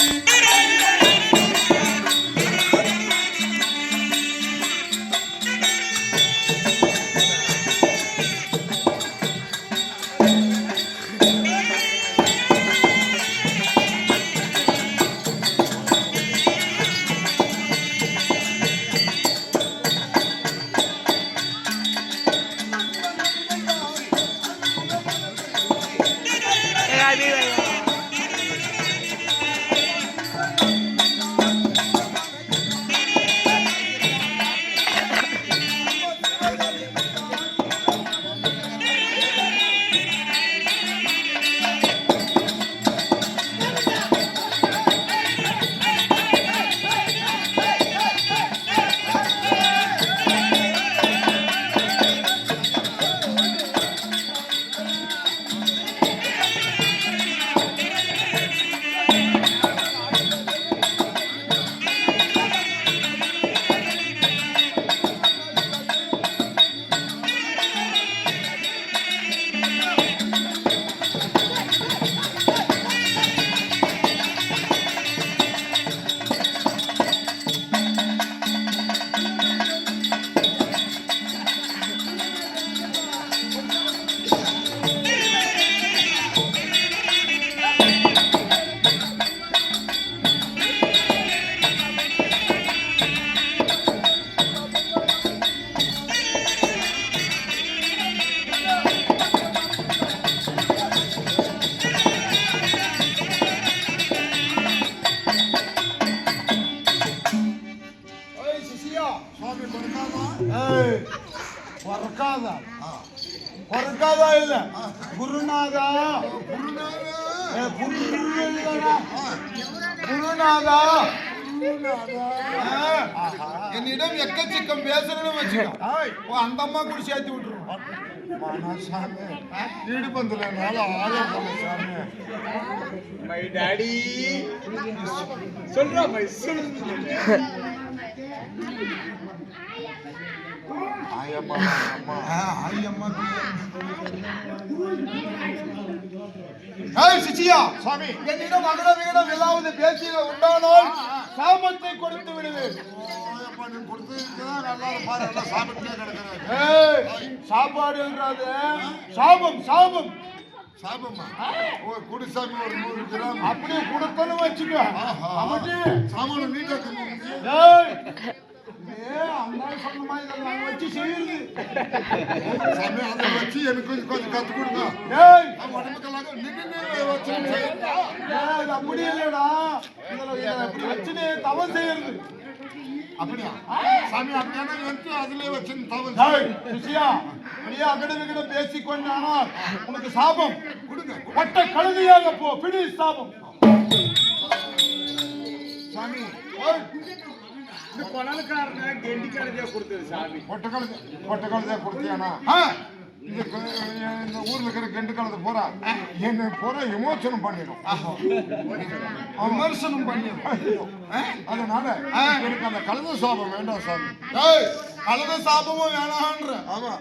Hey! எக்கச்சக்கம் பேசணும்னு வச்சுக்க. ஓ, அந்த அம்மா கூட சேர்த்து சாமி. வீடு பந்தல நாள ஆயம் பண்ண சாமி. மை டாடி சொல்றா மை ஆயம்மா அம்மா ஐயம்மா ஏய் சிச்சியா. சுவாமி என்னிடம் மகட விகடம் ஏதாவது பேசிய உண்டானால் சாபத்தை கொடுத்து விடுவேன். கிடக்குறாரு. ஏய் சாப்பாடுன்றது. சாபம் சாபம். சாபம்மா ஓ குடிசாமி ஒரு நூறு கிராம். அப்படியே கொடுக்கணும் வச்சுக்கோ. சாமான நீட்டா வச்சு எனக்கு கொஞ்சம் கொஞ்சம் கத்து கொடுங்க. உடம்புக்கெல்லாம் நின்று வச்சு செய்யறா? ஏய், இது அப்படி இல்லடா. இதுல இதை இப்படி வச்சுட்டு தவம் செய்யறது. அப்படியா? சாமி அப்படியான வந்து அதுலயே வச்சு தவறு. சுசியா அப்படியே அகட விகட பேசிக்கொண்டானால் உனக்கு சாபம். கொடுங்க பட்ட கழுதையாக போ பிடி சாபம். சாமி இந்த கொடலுக்காரனை கெண்டி கழுதையா கொடுத்தது சாமி. பொட்டக்காலத்தை பொட்டக்காலத்தை கொடுத்தியானா? இந்த ஊர்ல இருக்கிற கெண்டு காலத்தை போறா. என்ன பூரா விமோசனம் பண்ணிடும். விமர்சனம் பண்ணி அதனால எனக்கு அந்த கலந்த சாபம் வேண்டாம் சாமி. கழுத சாபமும் வேணான்ற ஆமா.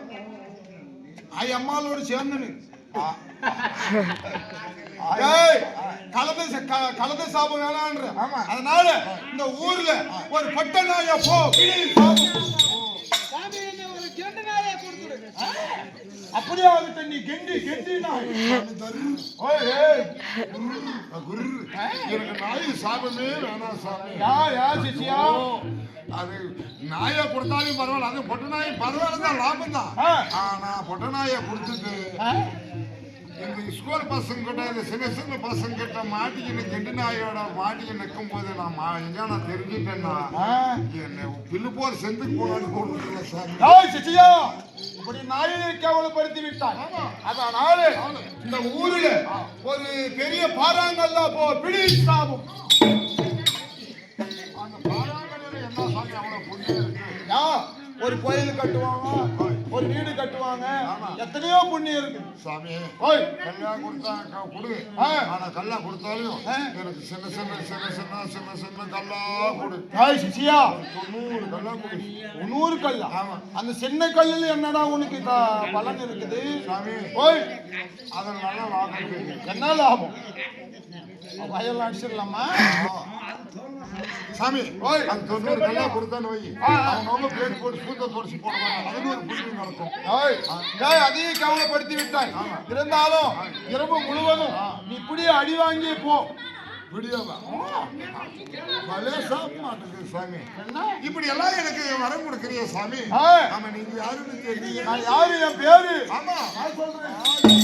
ஐ அம்மாளோடு சேர்ந்துனு ஏய் கலந்த ச- க- கலந்த சாபம் வேணான்ற ஆமா. அதனால இந்த ஊர்ல ஒரு பட்ட நாயா போ. பிடி சாபம் அப்படியே ஆகட்டும் நீ கெண்டி கெண்டி நாய். ஓய் ஏய். குரு எனக்கு நாய் சாபமே வேணாம் சாமி. யா யா சிசியா அது நாயை கொடுத்தாலும் பரவாயில்ல அது பொட்ட நாய் பரவாயில்ல தான் லாபம் தான். ஆனா பொட்ட நாயை கொடுத்துட்டு? இந்த ஸ்கூல் பசங்க கிட்ட இந்த சின்ன சின்ன பசங்க கிட்ட மாட்டிக்கின்னு கெண்டு நாயோட மாட்டிக்கின்னு நிற்கும் போது நான் எங்க நான் தெரிஞ்சுட்டேன்னா? என்ன பில்லு போர் செந்துக்கு போனான்னு கொடுக்கல சாமி. ஏய் சிசியா இப்படி நாயை கேவலப்படுத்தி விட்டாய். அதனால இந்த ஊரில் ஒரு பெரிய பாறாங்கல்ல போ பிடி சாபம். அந்த பாராங்கல்ல என்ன சாமி அவ்வளவு புண்ணியம் இருக்கு. யா ஒரு கோயில் கட்டுவாங்க ஒரு வீடு கட்டுவாங்க. எத்தனையோ புண்ணியம் இருக்கு. சாமி ஓய் கல்லா கொடுத்தா கொடு. ஆனா கல்லா கொடுத்தாலும். எனக்கு சின்ன சின்ன சின்ன சின்ன சின்ன சின்ன கல்லா கொடு. சிசியா தொண்ணூறு கல்லா கொடு. நூறு கல் ஆமா. அந்த சின்ன கல்லுல என்னடா உனக்கு பலன் இருக்குது? சாமி. ஓய் அதில் நல்லா லாபம். என்ன லாபம்? வயல் அடிச்சிடலாமா? சாமி ஓய். அந்த தொண்ணூறு கல்லா கொடுத்தான்னு வை. அவங்க பேர் போட்டு பூத்த தொடச்சி போடுவாங்க ஒரு புண்ணியம் நடக்கும் அதையும் கவலைப்படுத்தி விட்டாய் இருந்தாலும் இரவு முழுவதும் நீ இப்படியே அடி வாங்கி போ இப்படி எல்லாம் எனக்கு வரம் கொடுக்குறிய சாமி. ஆமா நீங்க யாருன்னு நான் யாரு என் பேரு ஆமா நான் சொல்றேன்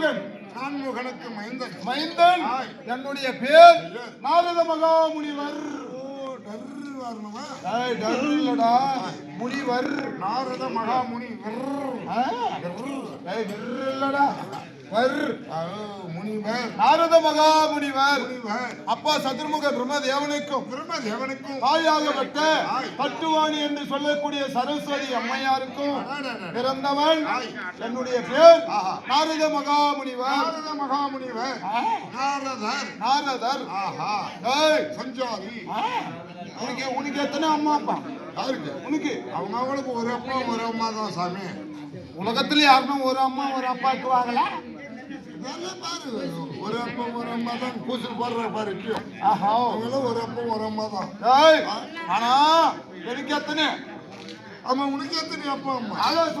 நான்முகன் நான்முகனுக்கு மைந்தன். மைந்தன். என்னுடைய பேர் நாரத டர் இல்லடா முனிவர். நாரத மகாமுனி ஆ, ஏய், விர் இல்லடா முனிவர். நாரத மகாமுனிவர். முனிவர். அப்பா சதுர்முக பிரம்மதேவனுக்கும் பிரம்மதேவனுக்கும். தாயாகப்பட்ட. பட்டுவாணி என்று சொல்லக்கூடிய சரஸ்வதி அம்மையாருக்கும். பிறந்தவன். என்னுடைய பேர். நாரத மகாமுனிவர். நாரத மகாமுனிவர். ஆ, நாரதர். நாரதர். ஆஹா. சஞ்சாரி. உனக்கு உனக்கு எத்தனை அம்மா அப்பா? யாருக்கு? உனக்கு. அவங்க அவங்களுக்கு ஒரு அப்பா ஒரு அம்மா தான் சாமி. உலகத்துல யாருன்னா ஒரு அம்மா ஒரு அப்பா வாங்கல? நல்லா பாரு. ஒரு அப்பா ஒரு அம்மா தான் கூசல் போடுற பாரு. ஆஹா. அவங்களும் ஒரு அப்பா ஒரு அம்மா தான். ஆனா எனக்கு எத்தனை? ஆமா உனக்கு எத்தனை அப்பா அம்மா? அதான்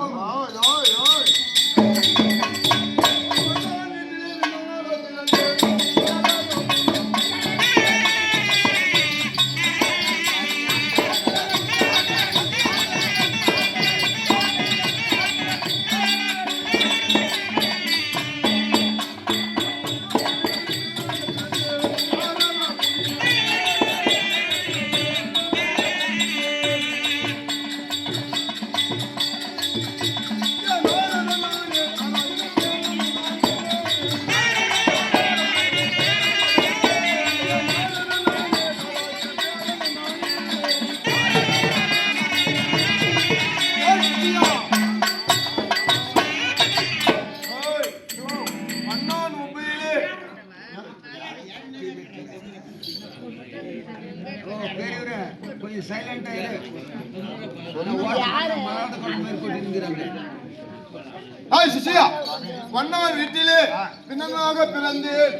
பின்னமாக பிறந்தேன்.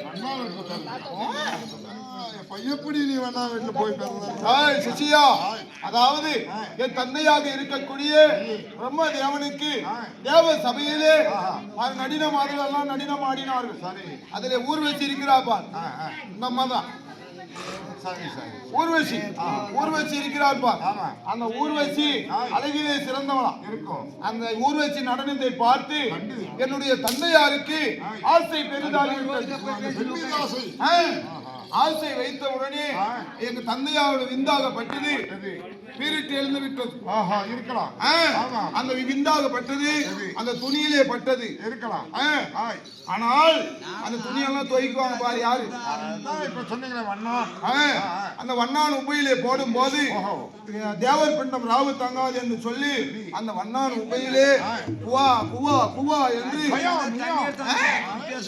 எப்படி நீ வேணா வீட்டுல போய் பிறந்த ஹாய் சிசியா அதாவது என் தந்தையாக இருக்கக்கூடிய பிரம்ம தேவனுக்கு தேவ சபையிலே நடினம் எல்லாம் நடினம் ஆடினார்கள். அதிலே ஊர்வசி ஆ. இந்த அம்மா தான். ஊர்வசி. ஊர்வசி ஆமா. அந்த ஊர்வசி அழகிலே சிறந்தவளாம் இருக்கும். அந்த ஊர்வசி நடனத்தை பார்த்து. என்னுடைய தந்தையாருக்கு ஆசை பெண்ணிதாசை ஆ, ஆசை வைத்த உடனே. எங்க தந்தையாரோட விந்தாகப்பட்டது? பீரிட்டு எழுந்து விட்டது ஆஹா இருக்கலாம். அந்த விந்தாகப்பட்டது அந்த துணியிலே பட்டது. இருக்கலாம். ஆனால் அந்த துணியெல்லாம் துவைக்குவாங்க பாரு யாரு? இப்ப சொன்னீங்களே வண்ணம் ஆ, அந்த வண்ணான் உபையிலே போடும் போது. தேவர் பிண்டம் ராவு தங்காது என்று சொல்லி அந்த வண்ணான் உபையிலே குவா குவா குவா என்று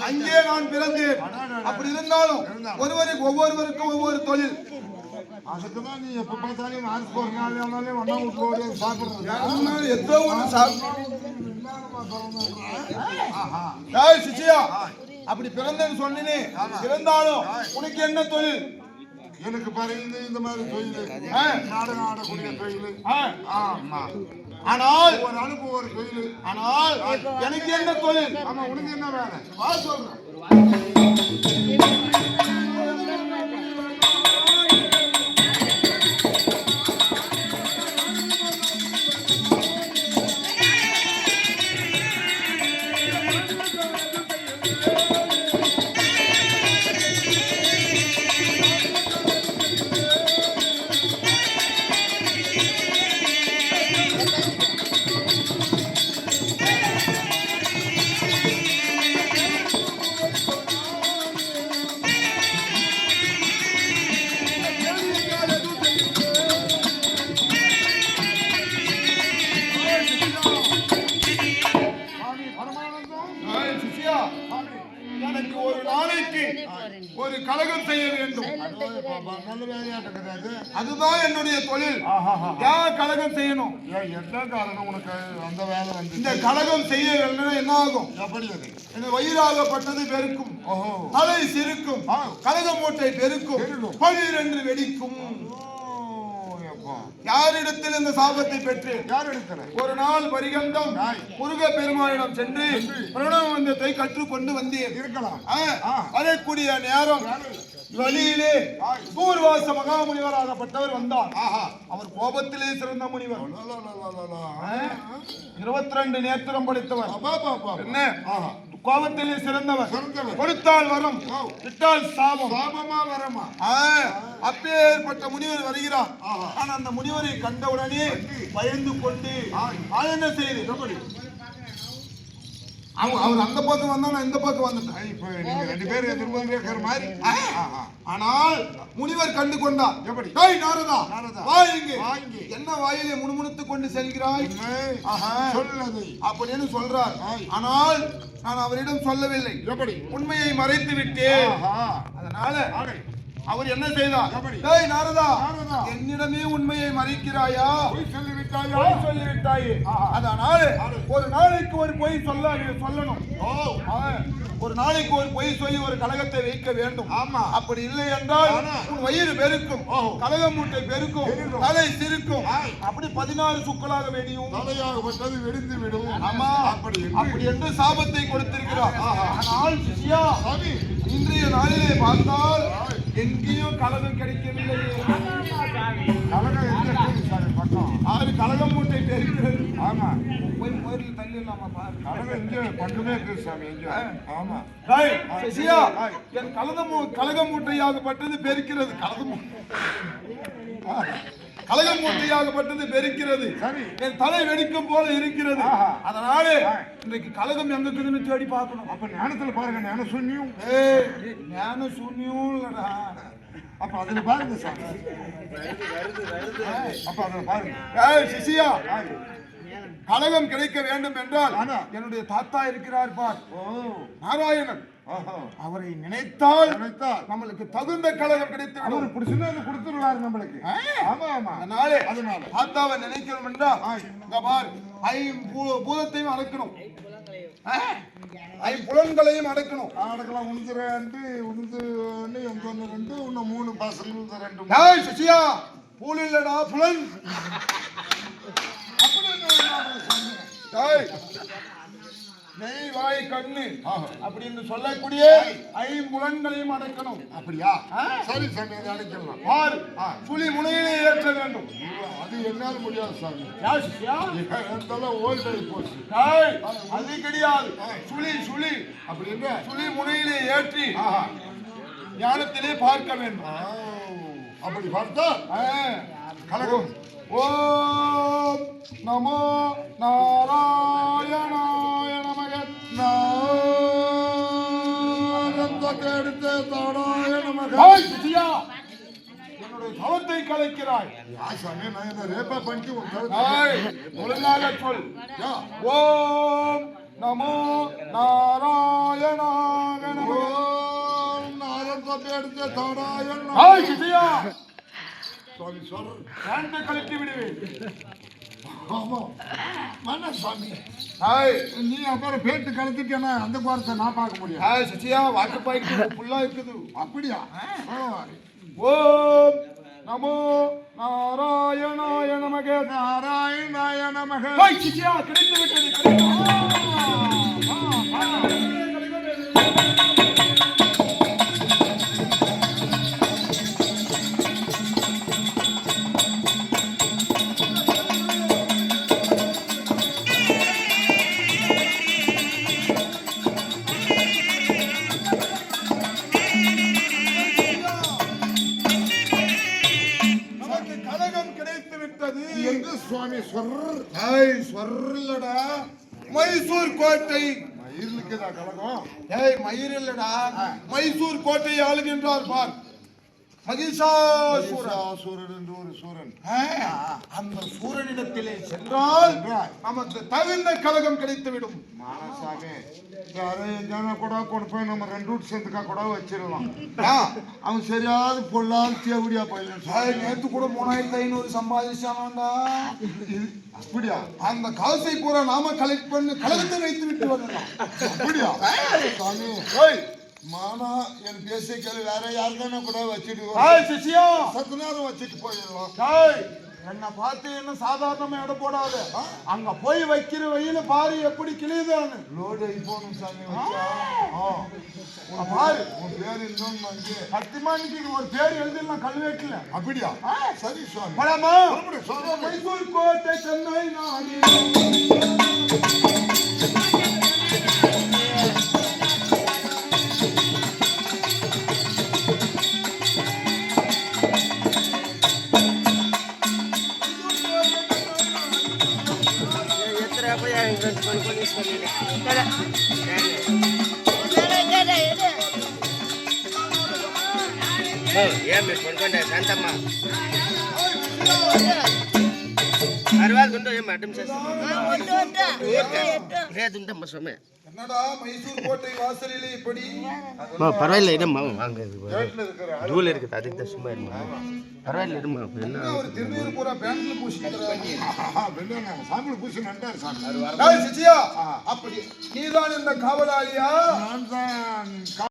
அங்கே நான் பிறந்தேன். அப்படி இருந்தாலும். ஒருவர் மனிதனுக்கு ஒவ்வொருவருக்கும் ஒவ்வொரு தொழில். அதுக்கு தான் நீ எப்ப பார்த்தாலும் மார்க் ஒரு நாள் ஆனாலும் ஒன்னா வீட்டு ஓடி சாப்பிடுறது. ஏதோ ஒண்ணு ஏய் சிச்சியா? அப்படி பிறந்தேன்னு சொன்னேனே. பிறந்தாலும் உனக்கு என்ன தொழில்? எனக்கு பாரு இந்த இந்த மாதிரி தொழில். நாடகம் ஆடக்கூடிய தொழில். ஆமா. ஆனால் ஒரு ஆளுக்கு ஒரு தொழில். ஆனால் எனக்கு என்ன தொழில்? ஆமா உனக்கு என்ன வேலை? வா சொல்றேன். செய்ய வேண்டும் அதுதான் என்னுடைய தொழில். ஏன் கலகம் செய்யணும்? ஏன் என்ன காரணம் உனக்கு? அந்த வேலை வந்து இந்த கலகம் செய்யலைன்னா என்ன ஆகும்? எப்படி அது? இந்த வயிறாகப்பட்டது பெருக்கும் தலை சிறுக்கும் ஆ. கலக மூட்டை பெருக்கும். என்று வெடிக்கும். யாரிடத்தில் இந்த சாபத்தை பெற்று யார் ஒரு நாள் பரிகந்தம். முருக பெருமானிடம் சென்று பிரணவந்தத்தை கற்றுக்கொண்டு வந்தேன். இருக்கலாம். வரக்கூடிய நேரம். வழியிலே பூர்வாச மகாமுனிவராகப்பட்டவர் வந்தார். அவர் கோபத்திலே சிறந்த முனிவர். இருபத்தி ரெண்டு நேத்திரம் படைத்தவர். என்ன? கோபத்திலே சிறந்தவர். கொடுத்தால் வரம். விட்டால் சாபம். சாபமா வரமா? அப்பேற்பட்ட முனிவர் வருகிறார். ஆஹா. ஆனா அந்த முனிவரை கண்டவுடனே பயந்து கொண்டு என்ன செய்து அவர் அவர் அந்த பக்கம் வந்தா நான் இந்த பக்கம் வந்துட்டேன் இப்ப நீங்க ரெண்டு பேரும் எதிர்பார்த்து இருக்கிற மாதிரி. ஆனால் முனிவர் கண்டு கொண்டார் எப்படி? டேய் நாரதா நாரதா. வா இங்கே வா இங்கே. என்ன வாயிலே முணுமுணுத்து கொண்டு செல்கிறாய். சொல்லதை அப்படின்னு சொல்றார். ஆனால் நான் அவரிடம் சொல்லவில்லை எப்படி உண்மையை மறைத்து விட்டேன். அதனால. அவர் என்ன செய்தார்? டேய் நாரதா. என்னிடமே உண்மையை மறைக்கிறாயா? பொய் சொல்லிவிட்டாயா? பொய் சொல்லிவிட்டாயே. அதனால ஒரு நாளைக்கு ஒரு பொய் சொல்ல சொல்லணும். ஒரு நாளைக்கு ஒரு பொய் சொல்லி ஒரு கலகத்தை வைக்க வேண்டும். ஆமா. அப்படி இல்லை என்றால். உன் வயிறு பெருக்கும். கலகம் மூட்டை பெருக்கும். தலை சிறுக்கும் ஆய். அப்படி பதினாறு சுக்கலாக வெடியும். தலையாகப்பட்டது வெடிந்து விடும். ஆமா. அப்படி அப்படி என்று சாபத்தை கொடுத்திருக்கிறார். ஆனால் சிஷ்யா இன்றைய நாளிலே பார்த்தால் எங்கேயும் கலகம் கிடைக்கவில்லை. கலகம் எங்க ஆறு கலகம் மூட்டை பெருக்கிறது ஆமா. போய் முதலில் தள்ளிடலாமா பாரு. கலகம் இங்க பக்கமே இருக்குது சாமி இங்க ஆமா. சிஷ்யா, என் கலக மூ கலக மூட்டையாகப்பட்டது பெருக்கிறது. கலக கலக மூட்டையாகப்பட்டது பெருக்கிறது சரி. என் தலை வெடிக்கும் போல இருக்கிறது. அதனால இன்றைக்கு கலகம் எங்க இருக்குதுன்னு தேடி பார்க்கணும். அப்ப ஞானத்துல பாருங்க ஞான சூன்யம் ஏய் ஞான சூன்யம் இல்லடா அப்ப அதுல பாருங்க சாமி. அப்ப அதுல பாருங்க. ஏய் சிசியா. கலகம் கிடைக்க வேண்டும் என்றால். என்னுடைய தாத்தா இருக்கிறார் பார். ஓ. நாராயணன். அவரை நினைத்தால் நினைத்தால் நம்மளுக்கு தகுந்த கலகம் கிடைத்து. அவரு பிடிச்சுன்னா அது கொடுத்துருவாரு நம்மளுக்கு ஆ. ஆமா ஆமா அதனாலே அதனால. தாத்தாவை நினைக்கிறோம் என்றால் இங்க பார் ஐம்பூ- பூதத்தையும் அடக்கணும் ஆ? ஐம்புலன்களையும் அடக்கணும் ஆடக்கெல்லாம் உளுந்து ரெண்டு ஒன்று எங்க ஒன்று ரெண்டு இன்னும் மூணு உளுந்து ரெண்டு. டேய் சிசியா பூல் இல்லடா புலன் அப்படி என்ன நெய் வாய் கண்ணு. அப்படின்னு சொல்லக்கூடிய ஐம்புலன்களையும் அடக்கணும். அப்படியா. சரி சாமி அதை அடைக்கலாம் பார் புலி முனையிலே ஏற்ற வேண்டும். அது என்னால முடியாது சாமி. யா சிசியா இருந்தாலும் ஓல்ட் ஆகி போச்சு அது கிடையாது. சுழி சுழி. அப்படின்னு சுழி முனையிலே ஏற்றி. ஞானத்திலே பார்க்க வேண்டும். அப்படி பார்த்தா. கலகம் ஓம் நமோ நாராயணாய என்னுடைய தவத்தை கலைக்கிறாய். ஒழுங்காக சொல். ஓம் நமோ நாராயணாக நமோ. நாரத்தை எடுத்து தாராயணா சுவாமி சொல் கழட்டி விடுவேன். மன சுவாமி ஹாய். நீ அப்புறம் பேட்டு கலந்துட்டேன்னா அந்த குவாரத்தை நான் பார்க்க முடியும் ஹாய் சிசியா வாக்கு பாய்க்கு புல்லா இருக்குது. அப்படியா? ஓ, ஓம் நமோ நாராயணாய நமக. நாராயணாய நமக. ஹாய் சிசியா கிடைத்து விட்டது சொல்லுடா மைசூர் கோட்டை. ஏய் மயிர் இல்லடா. மைசூர் கோட்டை ஆளுகின்றார் பார். மகிஷாசுரன். ஒரு சூரன். அந்த சூரனிடத்திலே சென்றால் நமக்கு தகுந்த கழகம் கிடைத்துவிடும். மானசாமி யாரோ எங்கேனா கூட கொண்டு போய் நம்ம ரெண்டு வீட்டு சேர்ந்துக்கா கூட வச்சிடலாம். அவன் சரியாவது பொல்லாது தேவடியா பையன் ஏய், நேத்து கூட மூணாயிரத்தி ஐநூறு சம்பாதிச்சானாண்டா. அப்படியா? அந்த காசை பூரா நாம கலெக்ட் பண்ணி கழகத்தை வைத்து விட்டு வரலாம் அப்படியா சாமி மானா என் பேசிய கேள்வி வேற யாருக்கான கூட வச்சுட்டு சத்து நேரம் வச்சுட்டு போயிடலாம் என்ன பார்த்து என்ன சாதாரணமா எடை போடாத. அங்க போய் வைக்கிற வெயில பாரு எப்படி கிளியுதான்னு லோடு போகணும் சாமி பாரு. உன் பேர் இன்னொன்னு அங்கே சத்தியமானிக்கு ஒரு பேர் எழுதிடலாம் கல்வெட்டுல அப்படியா? சரி சுவாமி. மைசூர் கோட்டை சென்னை நாடு. ఏం మీరు పడుకోండి శాంతమ్మ అరవాలి ఉంటూ ఏం అడ్డం లేదుంటమ్మా సొమ్మె என்னடா மைசூர் கோட்டை வாசலிலே இப்படி பரவாயில்ல இடம்மா வாங்க வீட்டுல இருக்கிற தூள் இருக்குது அதுக்கு தான் சும்மா இருமா பரவாயில்ல இருமா என்ன ஒரு திருநீர் பூரா பேண்ட்ல பூசிக்கிறாங்க வெள்ளையங்க சாமி பூசி நண்டாரு சாமி டேய் சிச்சியா அப்படி நீதான் இந்த காவலாளியா நான் தான்